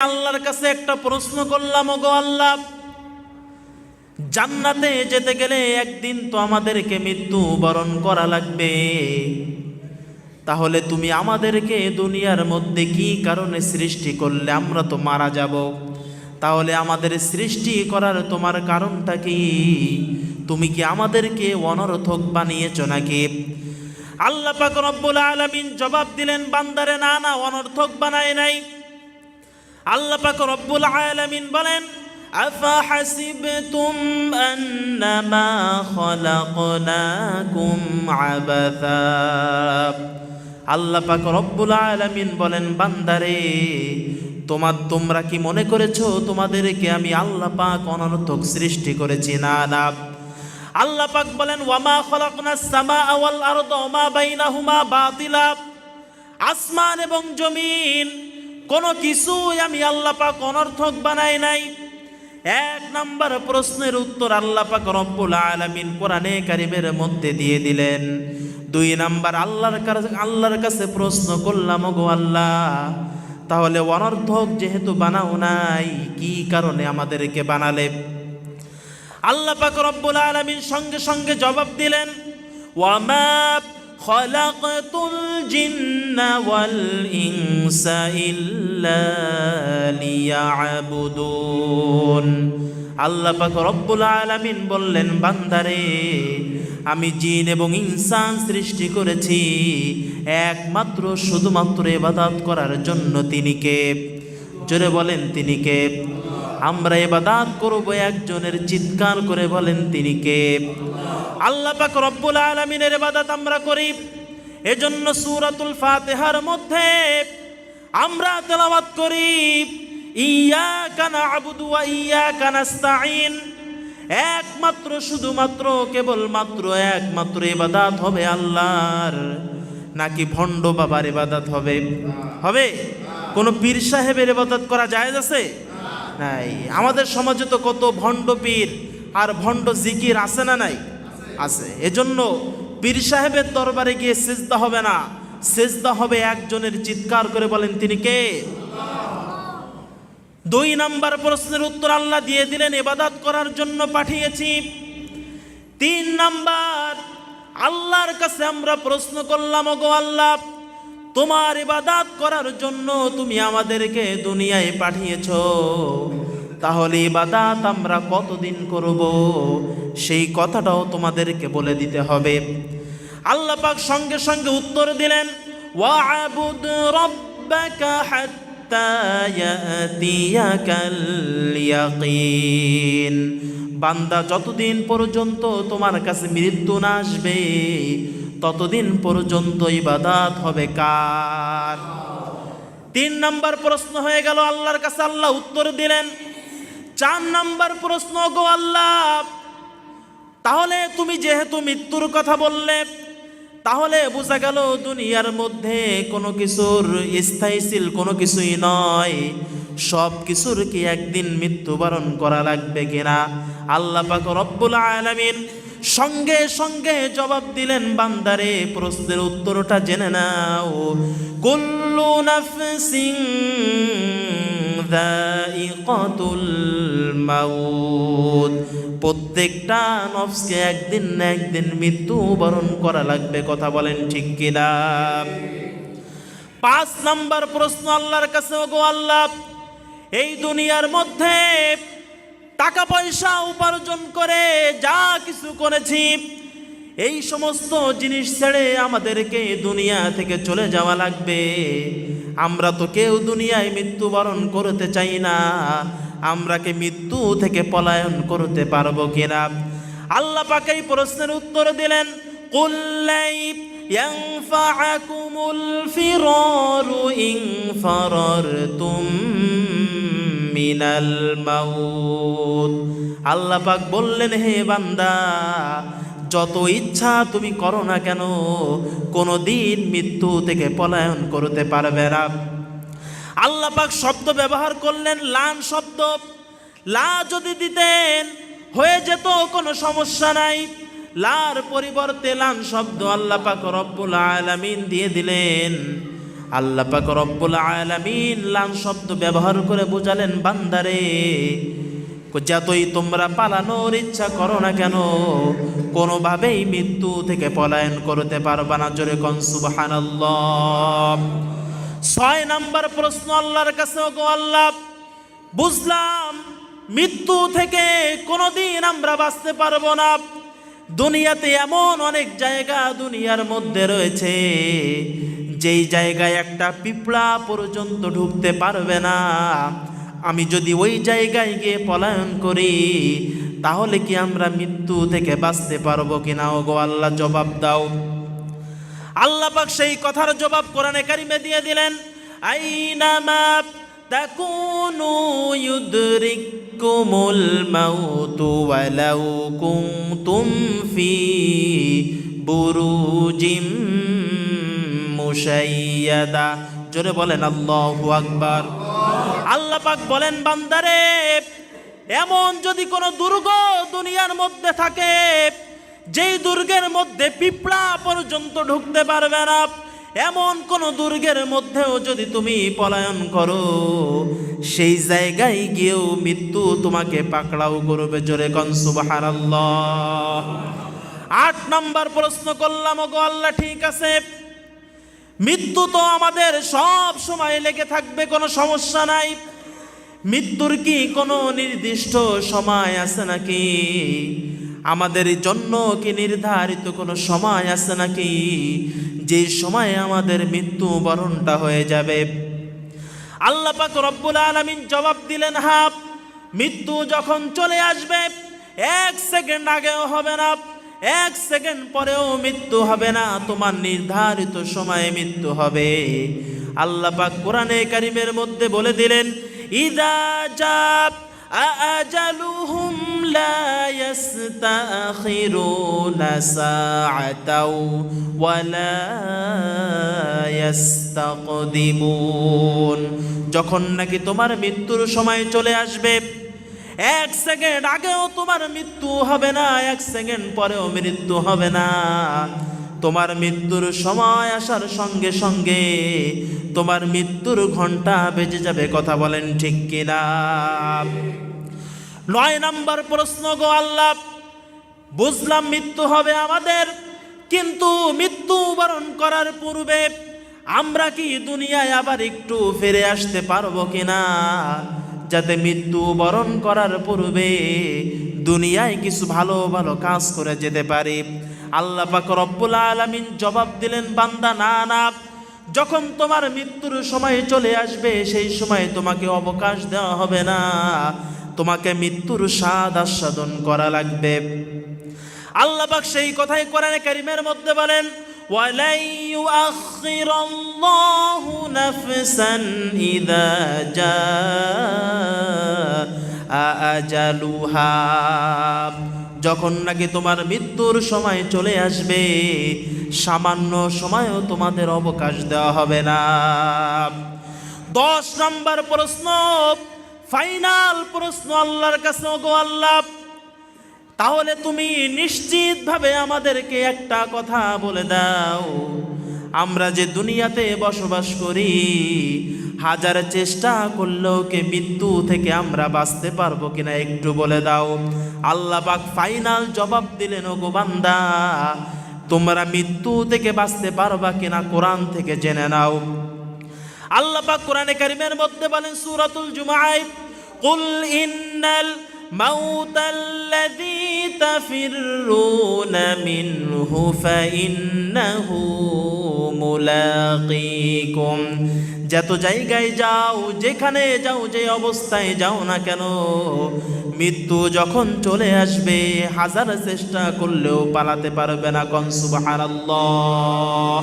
আল্লাহর কাছে একটা প্রশ্ন করলাম গো আল্লাহ, জান্নাতে যেতে গেলে একদিন তো আমাদেরকে মৃত্যু বরণ করা লাগবে। তাহলে তুমি আমাদেরকে দুনিয়ার মধ্যে কি কারণে সৃষ্টি করলে আমরা তো মারা যাব? তাহলে আমাদের সৃষ্টি করার তোমার কারণটা কি? তুমি কি আমাদেরকে অনর্থক বানিয়েছ নাকি? আল্লাহ পাক রব্বুল আলামিন জবাব দিলেন, বান্দারে, না না, অনর্থক বানায় নাই। আল্লাহ পাক রব্বুল আলামিন বলেন أفحسبتم أنما خلقناكم عبثا আল্লাহ পাক রব্বুল আলামিন বলেন বান্দারে তোমার তোমরা কি মনে করেছো তোমাদেরকে আমি আল্লাহ পাক অনর্থক সৃষ্টি করেছি না না আল্লাহ পাক বলেন ওয়ামা খলাকনাস সামা ওয়াল আরদ ওমা বাইনাহুমা বাতিলা আসমান এবং জমিন কোনো কিছুই আমি আল্লাহ পাক অনর্থক বানাই নাই। এক নাম্বার প্রশ্নের উত্তর আল্লাহ পাক রব্বুল আলামিন কোরআনে কারিমের মধ্যে দিয়ে দিলেন। দুই নাম্বার, আল্লাহর আল্লাহর কাছে প্রশ্ন করলাম গো আল্লাহ, তাহলে অনর্থক যেহেতু বানাও নাই, কি কারণে আমাদেরকে বানালে? আল্লাহ পাক রব্বুল আলামিন সঙ্গে সঙ্গে জবাব দিলেন ওয়ামা জিন্না ওয়াল ইনসা ইল্লা লিয়াবুদুন। আল্লাহ পাক রব্বুল আলামিন বললেন, বান্দারে, আমি জিন এবং ইনসান সৃষ্টি করেছি, একমাত্র শুধুমাত্র এবাদাত করার জন্য তিনি কে? জোরে বলেন, তিনি কে? আমরা এবাদাত করব, একজনের চিৎকার করে বলেন, তিনি কে? আল্লাহ পাক রব্বুল আলামিনের ইবাদত আমরা করি। এজন্য সূরাতুল ফাতিহার মধ্যে আমরা তেলাওয়াত করি ইয়াকা না'বুদু ওয়া ইয়াকা নাস্তাঈন। একমাত্র, শুধুমাত্র, কেবলমাত্র, একমাত্র ইবাদত হবে আল্লাহর, নাকি ভণ্ড বাবার ইবাদত হবে? হবে? কোনো পীর সাহেবের ইবাদত করা যায় আছে? নাই। আমাদের সমাজে তো কত ভণ্ড পীর, আর ভণ্ড জিকির আছে না নাই? আছে। এজন্য পীর সাহেবের দরবারে গিয়ে সেজদা হবে না। সেজদা হবে একজনের চিৎকার করে বলেন, তিনি কে? দুই নাম্বার প্রশ্নের উত্তর আল্লাহ দিয়ে দিলেন, ইবাদত করার জন্য পাঠিয়েছি। তিন নাম্বার, আল্লাহর কাছে আমরা প্রশ্ন করলাম গো আল্লাহ, তোমার ইবাদাত করার জন্য তুমি আমাদেরকে দুনিয়ায় পাঠিয়েছ। তাহলে ইবাদাত আমরা কতদিন করব? সেই কথাটাও তোমাদেরকে বলে দিতে হবে। আল্লাহ পাক সঙ্গে সঙ্গে উত্তর দিলেন, ওয়াবুদ রব্বাকা হাত্তা ইয়াতিয়াকাল ইয়াকিন বান্দা যতদিন পর্যন্ত তোমার কাছে মৃত্যু না আসবে, ততদিন পর্যন্ত ইবাদাত হবে কার? তিন নাম্বার প্রশ্ন হয়ে গেল, আল্লাহর কাছে আল্লাহ উত্তর দিলেন চার নাম্বার প্রশ্ন গো আল্লাহ, তাহলে তুমি যেহেতু মৃত্যুর কথা বললে, তাহলে বোঝা গেল দুনিয়ার মধ্যে কোনো কিছুর স্থায়ীশীল কোনো কিছুই নয়। সব কিছুর কি একদিন মৃত্যুবরণ করা লাগবে কিনা আল্লাহ পাক রব্বুল আলামিন সঙ্গে সঙ্গে জবাব দিলেন, বান্দারে, প্রশ্নের উত্তরটা জেনে নাও। কুল্লু নাফসিং যায়িকাতুল মাউত প্রত্যেকটা নফসকে একদিন না একদিন মৃত্যু বরণ করা লাগবে, কথা বলেন ঠিক কিনা? পাঁচ নাম্বার প্রশ্ন আল্লাহর কাছে গো আল্লাহ, এই দুনিয়ার মধ্যে টাকা পয়সা উপার্জন করে যা কিছু করেছি এই সমস্ত জিনিস ছেড়ে আমাদেরকে দুনিয়া থেকে চলে যাওয়া লাগবে। আমরা তো কেউ দুনিয়ায় মৃত্যুবরণ করতে চাই না। আমরা কি মৃত্যু থেকে পলায়ন করতে পারব কিনা? আল্লাহ পাকে এই প্রশ্নের উত্তর দিলেন আল্লাহ পাক বললেন, হে বান্দা যত ইচ্ছা তুমি করো না কেন কোনো দিন মৃত্যু থেকে পলায়ন করতে পারবে না। আল্লাহ পাক শব্দ ব্যবহার করলেন, লান শব্দ। লা যদি দিতেন, হয়ে যেত, কোনো সমস্যা নাই। লার পরিবর্তে লান শব্দ আল্লাহ পাক রব্বুল আলামিন দিয়ে দিলেন। আল্লাহ পাক রব্বুল আলামিন লান শব্দ ব্যবহার করে বুঝালেন, বান্দারে যতই তোমরা পালানোর ইচ্ছা করো না কেন, কোনোভাবেই মৃত্যু থেকে পলায়ন করতে পারবা না। জোরে কন, সুবহানাল্লাহ। ছয় নাম্বার প্রশ্ন আল্লাহর কাছে আল্লাহ, বুঝলাম মৃত্যু থেকে কোনোদিন আমরা বাঁচতে পারব না। দুনিয়াতে এমন অনেক জায়গা দুনিয়ার মধ্যে রয়েছে, যেই জায়গায় একটা পিঁপড়া পর্যন্ত ঢুকতে পারবে না। আমি যদি ওই জায়গায় গিয়ে পলায়ন করি, তাহলে কি আমরা মৃত্যু থেকে বাঁচতে পারব কিনা? ও গো আল্লাহ জবাব দাও। আল্লাহ পাক সেই কথার জবাব কোরআনে কারিমে দিয়ে দিলেন বুরুজিম মুশাইয়াদা। জোরে বলেন, আল্লাহু আকবার। পাক বলেন, বান্দারে, এমন যদি কোনো দুর্গ দুনিয়ার মধ্যে থাকে, যেই দুর্গের মধ্যে পিঁপড়া পর্যন্ত ঢুকতে পারবে না, এমন কোন দুর্গের মধ্যেও যদি তুমি পলায়ন করো, সেই জায়গায় গিয়েও মৃত্যু তোমাকে পাকড়াও করবে জোরে কন, সুবহানাল্লাহ। আট নম্বর প্রশ্ন করলাম গো আল্লাহ, ঠিক আছে? মৃত্যু তো আমাদের সব সময় লেগে থাকবে, কোনো সমস্যা নাই। মৃত্যুর কি কোনো নির্দিষ্ট সময় আছে নাকি? আমাদের জন্য কি নির্ধারিত কোনো সময় আছে নাকি? যে সময়ে আমাদের মৃত্যু বরণটা হয়ে যাবে। আল্লাহ রব্বুল আলামিন জবাব দিলেন হাফ মৃত্যু যখন চলে আসবে, এক সেকেন্ড আগেও হবে না, এক সেকেন্ড পরেও মৃত্যু হবে না, তোমার নির্ধারিত সময়ে মৃত্যু হবে। আল্লাহ পাক কোরআনে কারিমের মধ্যে বলে দিলেন ইদা জাব আজালুহুম লা ইয়াস্তাখিরুনা সাআতাও ওয়ালা ইয়াস্তাকদিমুন যখন নাকি তোমার মৃত্যুর সময় চলে আসবে, এক সেকেন্ড আগেও তোমার মৃত্যু হবে না, এক সেকেন্ড পরেও মৃত্যু হবে না। তোমার মৃত্যুর সময় আসার সঙ্গে সঙ্গে তোমার মৃত্যুর ঘণ্টা বেজে যাবে, কথা বলেন ঠিক কিনা? নয় নাম্বার প্রশ্ন গো আল্লাহ, বুঝলাম মৃত্যু হবে আমাদের, কিন্তু মৃত্যু বরণ করার পূর্বে আমরা কি দুনিয়ায় আবার একটু ফিরে আসতে পারব কিনা? যাতে মৃত্যু বরণ করার পূর্বে দুনিয়ায় কিছু ভালো ভালো কাজ করে যেতে পারি। আল্লাহ পাক রব্বুল আলামিন জবাব দিলেন, বান্দা, না না। যখন তোমার মৃত্যুর সময় চলে আসবে, সেই সময় তোমাকে অবকাশ দেওয়া হবে না। তোমাকে মৃত্যুর স্বাদ আস্বাদন করা লাগবে। আল্লাহ পাক সেই কথাই কোরআনে কারিমের মধ্যে বলেন আজালুহা। যখন নাকি তোমার মৃত্যুর সময় চলে আসবে, সামান্য সময়ও তোমাদের অবকাশ দেওয়া হবে না। দশ নম্বর প্রশ্ন, ফাইনাল প্রশ্ন আল্লাহর কাছে গো আল্লাহ। তাহলে তুমি নিশ্চিতভাবে আমাদেরকে একটা কথা বলে দাও। আমরা যে দুনিয়াতে বসবাস করি হাজার চেষ্টা করলেও কে মৃত্যু থেকে আমরা বাঁচতে পারব কিনা একটু বলে দাও। আল্লাহ পাক ফাইনাল জবাব দিলেন ও গোবান্দা তোমরা মৃত্যু থেকে বাঁচতে পারবা কিনা কোরআন থেকে জেনে নাও। আল্লাহ পাক কোরআনে কারিমের মধ্যে বলেন, সূরাতুল জুমায়, কুল ইন্নাল আল্লাযী তাফিররুনা মিনহু ফাইন্নাহু মুলাকীকুম যত জায়গায় যাও, যেখানে যাও, যে অবস্থায় যাও না কেন, মৃত্যু যখন চলে আসবে, হাজার চেষ্টা করলেও পালাতে পারবে না কন, সুবহানাল্লাহ।